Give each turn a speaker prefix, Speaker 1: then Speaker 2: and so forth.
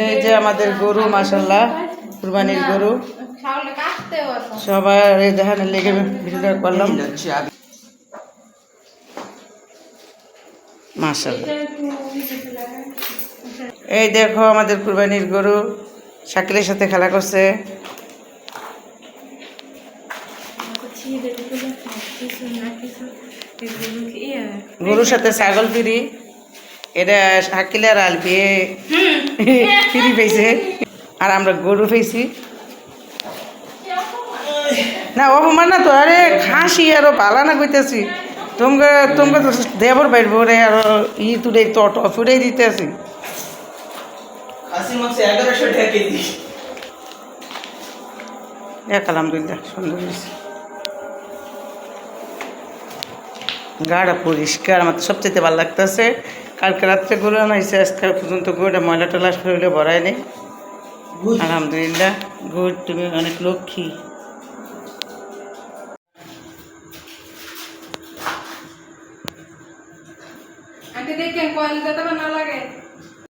Speaker 1: এই যে আমাদের গরু মাসাল্লাহ কুরবানির গরু। সবাই এই দেখানোর লেগে ভিডিওটা করলাম। মাসাল্লাহ এই দেখো আমাদের কুরবানির গরু শাকিলের সাথে খেলা করছে। গরুর সাথে ছাগল ফিরি। এটা শাকিল আর আলবি। ফিরি পেয়েছে। আর আমরা গরু পেয়েছি। না অপমান না তো আরে খাসি আরও পালা না কইতেছি। তোমাকে তোমাকে তো দেবর বাইরবো রে আর ই তুলে তট ফুটাই দিতে
Speaker 2: কেজি।
Speaker 1: এক আলহামদুলিল্লাহ সুন্দর হয়েছে। গাড়া পরিষ্কার আমার তো সবচেয়ে ভালো লাগতেছে। কালকে রাত্রে গরু আনাইছে আজকে পর্যন্ত গোটা ময়লা টলা শরীরে ভরাই নেই। আলহামদুলিল্লাহ গুড তুমি অনেক লক্ষ্মী।
Speaker 3: দেখেন কয়েল না লাগে।